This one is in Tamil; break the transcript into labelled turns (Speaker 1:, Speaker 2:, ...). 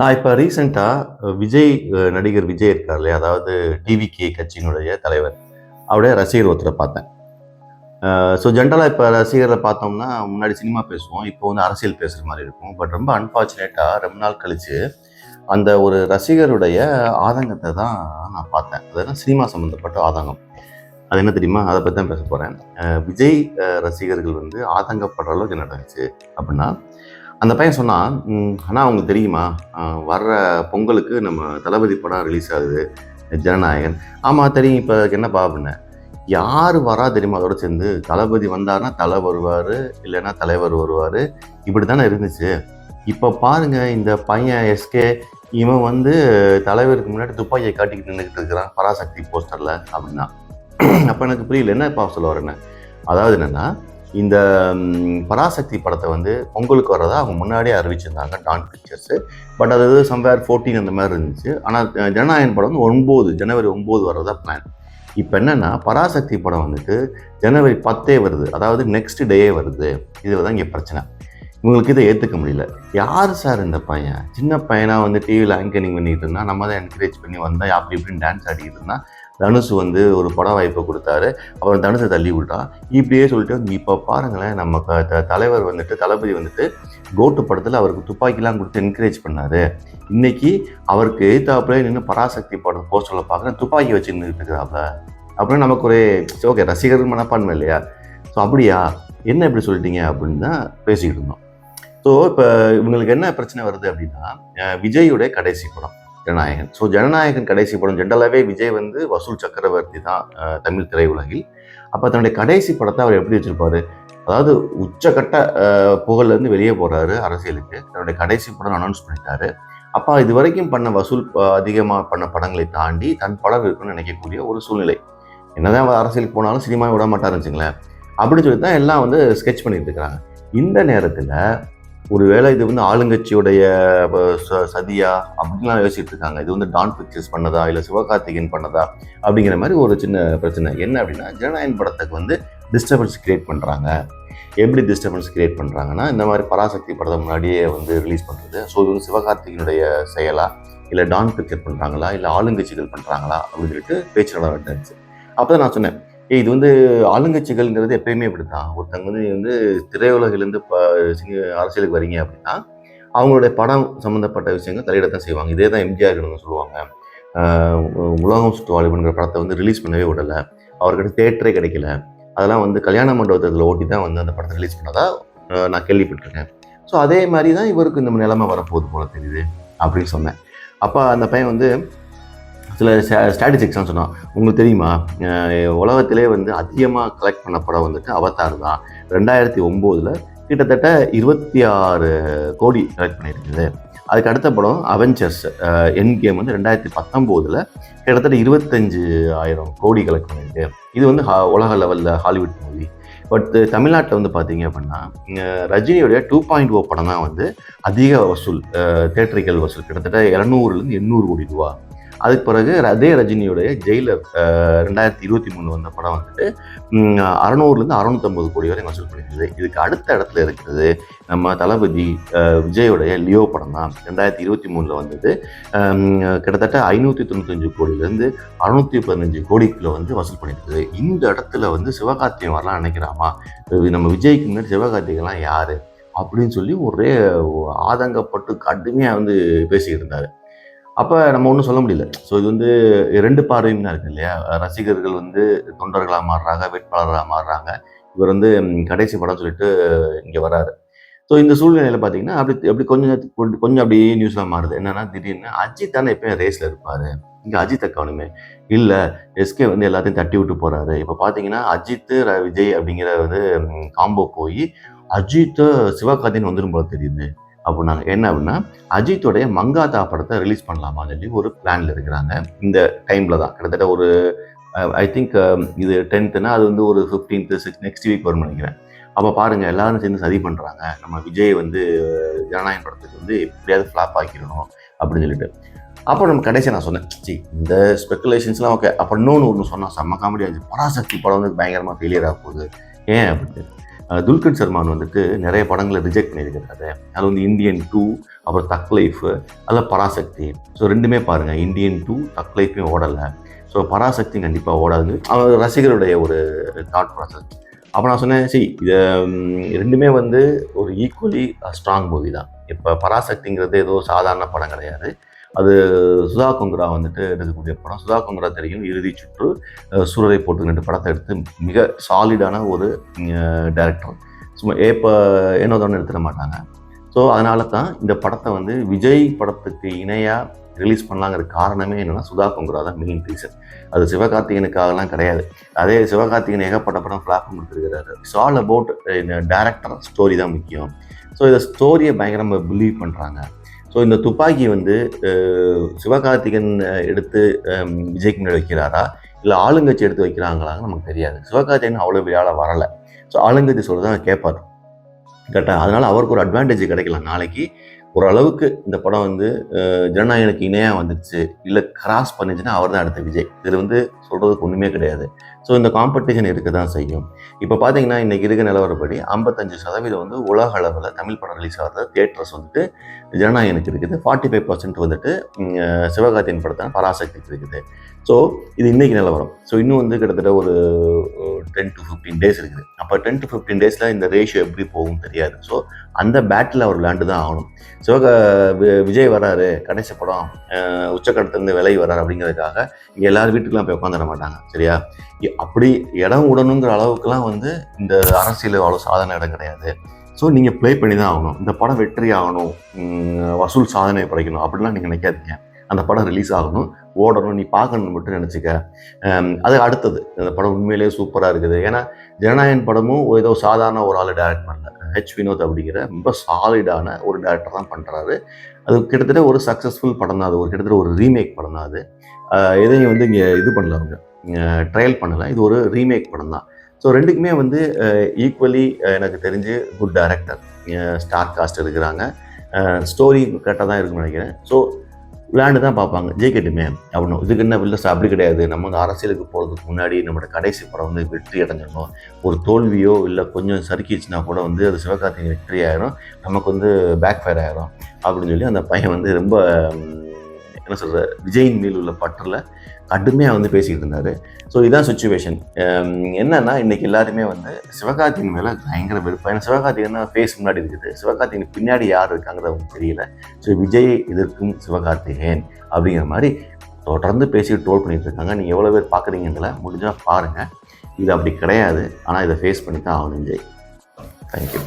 Speaker 1: நான் இப்போ ரீசெண்டாக விஜய் நடிகர் விஜய் இருக்கார் இல்லையா? அதாவது டிவிகே கட்சியினுடைய தலைவர். அவருடைய ரசிகர் ஒருத்தரை பார்த்தேன். ஸோ ஜென்ரலாக இப்போ ரசிகர்களை பார்த்தோம்னா முன்னாடி சினிமா பேசுவோம் இப்போ வந்து அரசியல் பேசுகிற மாதிரி இருக்கும். பட் ரொம்ப அன்ஃபார்ச்சுனேட்டாக ரொம்ப நாள் கழித்து அந்த ஒரு ரசிகருடைய ஆதங்கத்தை தான் நான் பார்த்தேன். அதெல்லாம் சினிமா சம்மந்தப்பட்ட ஆதங்கம். அது என்ன தெரியுமா? அதை பற்றி தான் பேச போகிறேன் விஜய் ரசிகர்கள் வந்து ஆதங்கப்படுற அளவுக்கு என்ன நடந்துச்சு அப்படின்னா அந்த பையன் சொன்னான் ஆனால் அண்ணா தெரியுமா? வர்ற பொங்கலுக்கு நம்ம தளபதி படம் ரிலீஸ் ஆகுது ஜனநாயகன். ஆமாம் தெரியும் இப்போ என்னப்பா? அப்படின்னேன். யார் வரா தெரியுமா? அதோட சேர்ந்து தளபதி வந்தாருன்னா தலை வருவார் இல்லைன்னா தலைவர் வருவார். இப்படி தானே இருந்துச்சு. இப்போ பாருங்க இந்த பையன் எஸ்கே இவன் வந்து தலைவருக்கு முன்னாடி துப்பாக்கியை காட்டிக்கிட்டு நின்றுக்கிட்டு இருக்கிறான் பராசக்தி போஸ்டரில். அப்படின்னா அப்போ எனக்கு புரியல என்னப்பா சொல்ல வரேன்னு. அதாவது என்னென்னா இந்த பராசக்தி படத்தை வந்து பொங்கலுக்கு வரதா அவங்க முன்னாடியே அறிவிச்சிருந்தாங்க டான் பிக்சர்ஸு பட் அது சம்வேர் ஃபோர்டீன் அந்த மாதிரி இருந்துச்சு. ஆனால் ஜனநாயகன் படம் வந்து ஒன்பது ஜனவரி ஒம்பது வரதா பிளான் இப்போ என்னென்னா பராசக்தி படம் வந்துட்டு ஜனவரி பத்தே வருது. அதாவது நெக்ஸ்ட் டேயே வருது. இதில் தான் இங்கே பிரச்சனை. இவங்களுக்கு இதை ஏற்றுக்க முடியல. யார் சார் இந்த பையன்? சின்ன பையனாக வந்து டிவியில் ஆங்கரிங் பண்ணிட்டு இருந்தால் நம்ம தான் என்கரேஜ் பண்ணி வந்தால் அப்படி இப்படின்னு டான்ஸ் ஆடிக்கிட்டு இருந்தால் தனுஷ் வந்து ஒரு பட வாய்ப்பை கொடுத்தாரு. அப்புறம் தனுஷை தள்ளி விட்டான் இப்படியே சொல்லிட்டு இப்போ பாருங்களேன் நம்ம த- தலைவர் வந்துட்டு தளபதி வந்துட்டு கோட்டு படத்தில் அவருக்கு துப்பாக்கிலாம் கொடுத்து என்கரேஜ் பண்ணாரு. இன்னைக்கு அவருக்கு எதிர்த்தாப்புல நின்று பராசக்தி படம் போஸ்டரில் பார்க்குறேன் துப்பாக்கி வச்சு நின்றுட்டு இருக்கிறாப்ல. நமக்கு ஒரு ஓகே ரசிகர் மனப்பான்மை இல்லையா? ஸோ அப்படியா? என்ன இப்படி சொல்லிட்டீங்க அப்படின்னு தான் பேசிக்கிட்டு இருந்தோம். ஸோ இப்போ இவங்களுக்கு என்ன பிரச்சனை வருது அப்படின்னா அஹ் விஜயுடைய கடைசி படம். ஜனநாயகன். ஸோ ஜனநாயகன் கடைசி படம் ஜென்ரலாகவே விஜய் வந்து வசூல் சக்கரவர்த்தி தான் தமிழ் திரையுலகில். அப்போ தன்னுடைய கடைசி படத்தை அவர் எப்படி வச்சுருப்பார்? அதாவது உச்சக்கட்ட புகழ்லேருந்து வெளியே போகிறாரு அரசியலுக்கு. தன்னுடைய கடைசி படம் அனௌன்ஸ் பண்ணிட்டாரு. அப்போ இது வரைக்கும் பண்ண வசூல் அதிகமாக பண்ண படங்களை தாண்டி தன் படம் இருக்குன்னு நினைக்கக்கூடிய ஒரு சூழ்நிலை. என்னதான் அவர் அரசியலுக்கு போனாலும் சினிமாவை விட மாட்டாருன்னு வச்சுங்களேன் அப்படின்னு சொல்லி தான் எல்லாம் வந்து ஸ்கெட்ச் பண்ணிட்டு இருக்கிறாங்க இந்த நேரத்தில் ஒருவேளை இது வந்து ஆளுங்கட்சியுடைய ச- சதியா? அப்படின்லாம் யோசிச்சுட்டு இருக்காங்க. இது வந்து டான் பிக்சர்ஸ் பண்ணதா? இல்லை சிவகார்த்திகேயன் பண்ணதா? அப்படிங்கிற மாதிரி ஒரு சின்ன பிரச்சனை. என்ன அப்படின்னா ஜனநாயகன் படத்துக்கு வந்து டிஸ்டர்பன்ஸ் கிரியேட் பண்ணுறாங்க எப்படி டிஸ்டர்பன்ஸ் கிரியேட் பண்ணுறாங்கன்னா இந்த மாதிரி பராசக்தி படத்தை முன்னாடியே வந்து ரிலீஸ் பண்ணுறது ஸோ இது வந்து சிவகார்த்திகனுடைய செயலா? இல்லை டான் பிக்சர் பண்ணுறாங்களா இல்லை ஆளுங்கட்சிகள் பண்ணுறாங்களா அப்படின்னு சொல்லிட்டு பேச்சு நடந்துச்சு. அப்போ தான் நான் சொன்னேன் இது வந்து ஆளுங்கட்சிகள்ங்கிறது எப்பயுமே இப்படி தான் ஒருத்தங்க வந்து வந்து திரையுலகிலேருந்து இப்போ அரசியலுக்கு வரீங்க அப்படின்னா அவங்களுடைய படம் சம்மந்தப்பட்ட விஷயங்கள் தலையிடத்தான் செய்வாங்க. இதே தான் எம்ஜிஆர் சொல்லுவாங்க. உலகம் சுற்று வாலிபன்கிற படத்தை வந்து ரிலீஸ் பண்ணவே விடலை. அவர்கிட்ட தேட்டரே கிடைக்கல. அதெல்லாம் வந்து கல்யாண மண்டபத்தில் ஓட்டி தான் வந்து அந்த படத்தை ரிலீஸ் பண்ணதா நான் கேள்விப்பட்டிருக்கேன். ஸோ அதே மாதிரி தான் இவருக்கு இந்த நிலைமை வரப்போகுது போல தெரியுது அப்படின்னு சொன்னேன். அப்போ அந்த பையன் வந்து சில ஸ்டாட்டிஸ்டிக்ஸ்லாம் சொன்னான். உங்களுக்கு தெரியுமா? உலகத்திலே வந்து அதிகமாக கலெக்ட் பண்ண படம் வந்துட்டு அவத்தார் தான். ரெண்டாயிரத்தி ஒம்போதில் கிட்டத்தட்ட இருபத்தி ஆறு கோடி கலெக்ட் பண்ணியிருக்குது. அதுக்கு அடுத்த படம் அவெஞ்சர்ஸ் என் கேம் வந்து ரெண்டாயிரத்தி பத்தொம்போதில் கிட்டத்தட்ட இருபத்தஞ்சு ஆயிரம் கோடி கலெக்ட் பண்ணியிருக்கு. இது வந்து ஹா- உலக லெவலில் ஹாலிவுட் மூவி பட் தமிழ்நாட்டில் வந்து பார்த்தீங்க அப்படின்னா ரஜினியுடைய டூ பாயிண்ட் ஓ படம் தான் வந்து அதிக வசூல் தேட்டரிகள் வசூல். கிட்டத்தட்ட இரநூறுலேருந்து எண்ணூறு கோடி ரூபா அதுக்கு பிறகு அதே ரஜினியுடைய ஜெயிலர் ரெண்டாயிரத்தி இருபத்தி மூணு வந்த படம் வந்துட்டு அறநூறுலேருந்து அறநூத்தம்பது கோடி வரை வசூல் பண்ணியிருந்தது. இதுக்கு அடுத்த இடத்துல இருக்கிறது நம்ம தளபதி விஜயோடைய லியோ படம் தான். ரெண்டாயிரத்தி இருபத்தி மூணில் வந்தது கிட்டத்தட்ட ஐநூற்றி தொண்ணூத்தஞ்சு கோடியிலேருந்து அறுநூற்றி பதினஞ்சு கோடிக்குள்ள வந்து வசூல் பண்ணியிருக்குது இந்த இடத்துல வந்து சிவகார்த்திகேயன் வரலாம் நினைக்கிறாமா? இது நம்ம விஜய்க்கு முன்னாடி சிவகார்த்திகெல்லாம் யார்? அப்படின்னு சொல்லி ஒரே ஆதங்கப்பட்டு கடுமையாக வந்து பேசிக்கிட்டு இருந்தார். அப்போ நம்ம ஒன்றும் சொல்ல முடியல. ஸோ இது வந்து ரெண்டு பார்வையும் தான் இருக்கு இல்லையா? ரசிகர்கள் வந்து தொண்டர்களாக மாறுறாங்க வேட்பாளராக மாறுறாங்க. இவர் வந்து கடைசி படம் சொல்லிட்டு இங்கே வராரு. ஸோ இந்த சூழ்நிலையில் பார்த்தீங்கன்னா அப்படி அப்படி கொஞ்சம் நேரத்துக்கு கொஞ்சம் கொஞ்சம் அப்படியே நியூஸ்லாம் மாறுது. என்னன்னா திடீர்னு அஜித் தானே எப்பயும் ரேஸில் இருப்பார். இங்கே அஜித்தை காணுமே இல்லை. எஸ்கே வந்து எல்லாத்தையும் தட்டி விட்டு போகிறாரு இப்போ பார்த்தீங்கன்னா அஜித் ர- விஜய் அப்படிங்கிற வந்து காம்போ போய் அஜித் சிவகார்த்தின்னு வந்துடும் போல தெரியுது. அப்படின்னாங்க என்ன அப்படின்னா அஜித்தோடைய மங்காத்தா படத்தை ரிலீஸ் பண்ணலாமா சொல்லி ஒரு பிளான்ல இருக்கிறாங்க. இந்த டைம்ல தான். கிட்டத்தட்ட ஒரு ஐ திங்க் இது டென்த்துனா அது வந்து ஒரு ஃபிஃப்டீன்த்து சிக்ஸ் நெக்ஸ்ட் வீக் வரும்னு நினைக்கிறேன். அப்போ பாருங்கள் எல்லாரும் சேர்ந்து சதி பண்ணுறாங்க நம்ம விஜய் வந்து ஜனநாயகம் படத்துக்கு வந்து எப்படியாவது ஃப்ளாப் ஆக்கிடணும் அப்படின்னு சொல்லிட்டு. அப்போ நம்ம கடைசியாக நான் சொன்னேன் சி இந்த ஸ்பெக்குலேஷன்ஸ்லாம் ஓகே அப்போ இன்னொன்று ஒன்று சொன்னால் செம்ம காமெடி ஆச்சு பராசக்தி படம் வந்து பயங்கரமாக ஃபெயிலியர் ஆக போகுது. ஏன் அப்படின்ட்டு துல்கர் சல்மான் வந்துட்டு நிறைய படங்களை ரிஜெக்ட் பண்ணியிருக்கிறாரு. அது வந்து இந்தியன் டூ அப்புறம் தக் லைஃப் அதில் பராசக்தி. ஸோ ரெண்டுமே பாருங்கள் இந்தியன் டூ தக் லைஃபையும் ஓடலை. ஸோ பராசக்தி கண்டிப்பாக ஓடாது அவர் ரசிகருடைய ஒரு தாட் ப்ராசஸ் அப்போ நான் சொன்னேன் சரி இதை ரெண்டுமே வந்து ஒரு ஈக்குவலி ஸ்ட்ராங் மூவி தான். இப்போ பராசக்திங்கிறது ஏதோ சாதாரண படம் கிடையாது. அது சுதா கொங்கரா வந்துட்டு எடுக்கக்கூடிய படம். சுதா கொங்கரா தெரியும் இறுதி சுற்று சூரரை போட்டு ரெண்டு படத்தை எடுத்து மிக சாலிடான ஒரு டேரக்டர் சும்மா ஏப்போ ஏனோ தானே எடுத்துட மாட்டாங்க. ஸோ அதனால தான் இந்த படத்தை வந்து விஜய் படத்துக்கு இணையாக ரிலீஸ் பண்ணலாங்கிற காரணமே என்னென்னா சுதா கொங்கரா தான் மெயின் ரீசன் அது சிவகார்த்திகனுக்காகலாம் கிடையாது. அதே சிவகார்த்திகன் ஏகப்பட்ட படம் ஃப்ளாப் கொடுத்துருக்கிறாரு it's all about director story தான் முக்கியம். ஸோ இந்த ஸ்டோரியை பயங்கரமாக பிலீவ் பண்ணுறாங்க ஸோ இந்த துப்பாக்கி வந்து சிவகார்த்திகன் எடுத்து விஜய்க்கு முன்னாடி வைக்கிறாரா? இல்லை ஆளுங்கட்சி எடுத்து வைக்கிறாங்களான்னு நமக்கு தெரியாது. சிவகார்த்திகன் அவ்வளோ விழாவில் வரலை. ஸோ ஆளுங்கட்சி சொல்கிறது தான் கேட்பார் கரெக்டாக அதனால் அவருக்கு ஒரு அட்வான்டேஜ் கிடைக்கலாம் நாளைக்கு ஓரளவுக்கு இந்த படம் வந்து ஜனநாயகனுக்கு இணையாக வந்துடுச்சு இல்லை கிராஸ் பண்ணிச்சுன்னா அவர் தான் அடுத்த விஜய். இதில் வந்து சொல்கிறதுக்கு ஒன்றுமே கிடையாது. ஸோ இந்த காம்படிஷன் இருக்க தான் செய்யும். இப்போ பார்த்தீங்கன்னா இன்றைக்கி இருக்க நிலவரப்படி ஐம்பத்தஞ்சு சதவீதம் வந்து உலக அளவில் தமிழ் படம் ரிலீஸ் ஆகிறது தேட்டர்ஸ் வந்துட்டு ஜனநாயகனுக்கு இருக்குது. ஃபார்ட்டி ஃபைவ் பர்சன்ட் வந்துட்டு சிவகார்த்தியின் படத்தை பராசக்திக்கு இருக்குது. ஸோ இது இன்றைக்கி நிலவரம். ஸோ இன்னும் வந்து கிட்டத்தட்ட ஒரு டென் டு ஃபிஃப்டீன் டேஸ் இருக்குது. அப்போ டென் டு ஃபிஃப்டீன் டேஸில் இந்த ரேஷியோ எப்படி போகும் தெரியாது. ஸோ அந்த பேட்டில் அவர் விளையாண்டு தான் ஆகணும். சிவக வி- விஜய் வராரு கடைசி படம் அஹ், உச்சக்கட்டத்துலேருந்து விலை வராரு அப்படிங்கிறதுக்காக இங்கே எல்லார் வீட்டுக்கெலாம் போய் உட்காந்துட மாட்டாங்க. சரியா? அப்படி இடம் விடணுங்கிற அளவுக்குலாம் வந்து இந்த அரசியல் அவ்வளோ சாதாரண இடம் கிடையாது. ஸோ நீங்கள் ப்ளே பண்ணி தான் ஆகணும். இந்த படம் வெற்றி ஆகணும். வசூல் சாதனை படைக்கணும். அப்படிலாம் நீங்கள் நினைக்காதீங்க. அந்த படம் ரிலீஸ் ஆகணும். ஓடணும். நீ பார்க்கணும்னு மட்டும் நினச்சிக்க. அது அடுத்தது. அந்த படம் உண்மையிலேயே சூப்பராக இருக்குது. ஏன்னா ஜனநாயகன் படமும் ஏதோ சாதாரண ஒரு ஆள் டேரக்ட் பண்ணல ஹெச் வினோத் அப்படிங்கிற ரொம்ப சாலிடான ஒரு டேரக்டர் தான் பண்ணுறாரு அது கிட்டத்தட்ட ஒரு சக்ஸஸ்ஃபுல் படம் தான் அது ஒரு கிட்டத்தட்ட ஒரு ரீமேக் படம் தான் அது எதையும் வந்து இங்கே இது பண்ணல அவங்க. ட்ரையல் பண்ணலை. இது ஒரு ரீமேக் படம் தான் ஸோ ரெண்டுக்குமே வந்து ஈக்குவலி எனக்கு தெரிஞ்சு குட் டைரக்டர் ஸ்டார் காஸ்ட் இருக்கிறாங்க ஸ்டோரி கரெக்டாக தான் இருக்குன்னு நினைக்கிறேன். ஸோ விளையாண்டு தான் பார்ப்பாங்க. ஜெயிக்கட்டுமே அப்படின்னு இதுக்கு என்ன வில்லஸ்? அப்படி கிடையாது. நம்ம வந்து அரசியலுக்கு போகிறதுக்கு முன்னாடி நம்மளோட கடைசி படம் வந்து வெற்றி அடைஞ்சிடணும். ஒரு தோல்வியோ இல்லை கொஞ்சம் சறுக்கிச்சுன்னா கூட வந்து அது சிவகார்த்திகை வெற்றி ஆயிரும். நமக்கு வந்து பேக் ஃபயர் ஆயிரும். அப்படின்னு சொல்லி அந்த பையன் வந்து ரொம்ப என்ன சொல்கிற விஜயின் மேல் உள்ள பற்றில் கடுமையாக வந்து பேசிகிட்டு இருந்தார். ஸோ இதான் சுச்சுவேஷன் என்னன்னா இன்னைக்கு எல்லாருமே வந்து சிவகார்த்திகன் மேலே பயங்கர வெறுப்பு ஏன்னா சிவகார்த்திகேயன் ஃபேஸ் முன்னாடி இருக்குது. சிவகார்த்திகேயன் பின்னாடி யார் இருக்காங்கிறது அவங்களுக்கு தெரியல. ஸோ விஜய் எதிர்க்கும் சிவகார்த்திகேயன் அப்படிங்கிற மாதிரி தொடர்ந்து பேசி ட்ரோல் பண்ணிகிட்டு இருக்காங்க. நீங்கள் எவ்வளோ பேர் பார்க்குறீங்கன்றல முடிஞ்சால் பாருங்கள் இது அப்படி கிடையாது. ஆனால் இதை ஃபேஸ் பண்ணி தான் ஆகணும் விஜய். தேங்க்யூ